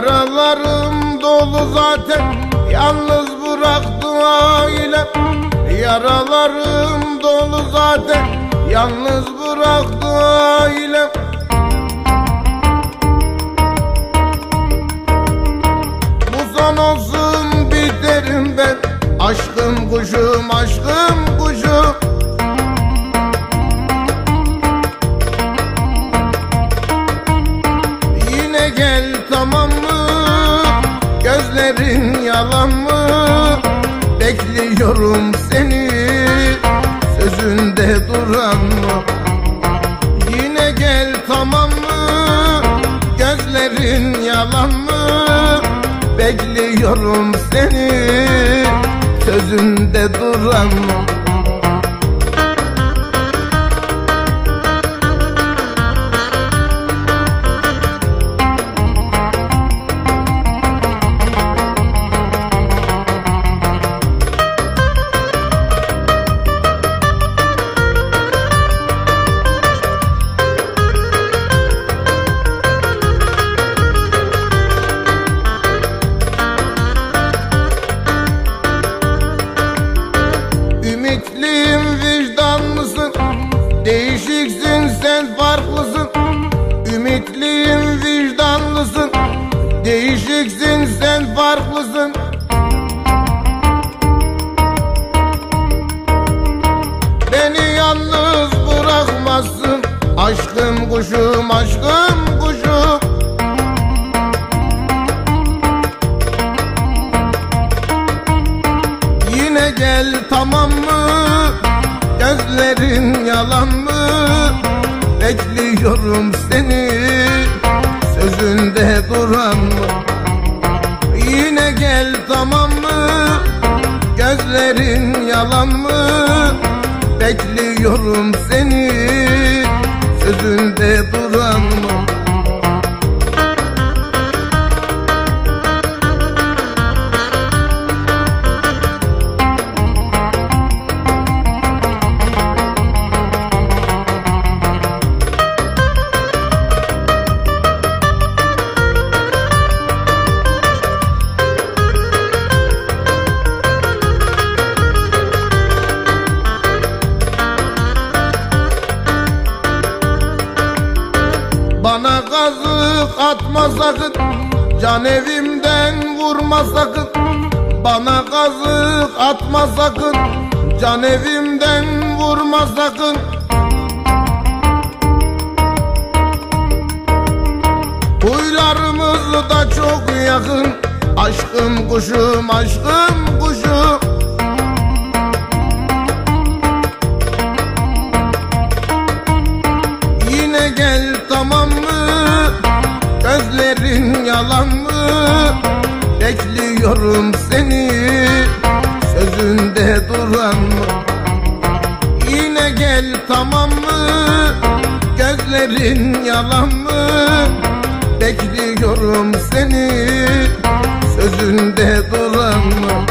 Yaralarım dolu zaten. Yalnız bıraktı ailem Yaralarım dolu zaten. Yalnız bıraktı ailem Bu Gözlerin yalan mı? Bekliyorum seni Sözünde duran mı? Yine gel tamam mı? Gözlerin yalan mı? Bekliyorum seni Sözünde duran mı? Ümitliyim vicdanlısın Değişiksin sen farklısın. Ümitliyim vicdanlısın Değişiksin sen farklısın. Beni yalnız bırakmazsın. Aşkım kuşum aşkım kuşum gel tamam mı? Gözlerin yalan mı? Bekliyorum seni Sözünde duran mı? Yine gel tamam mı? Gözlerin yalan mı? Bekliyorum seni Sözünde duran kazık atma sakın. Can evimden vurma sakın. Bana kazık atma sakın. Can evimden vurma sakın. Huylarımız da çok yakın. Aşkım kuşum aşkım kuşum Mı? Yine gel tamam mı? Gözlerin yalan mı? Bekliyorum seni Sözünde duran mı?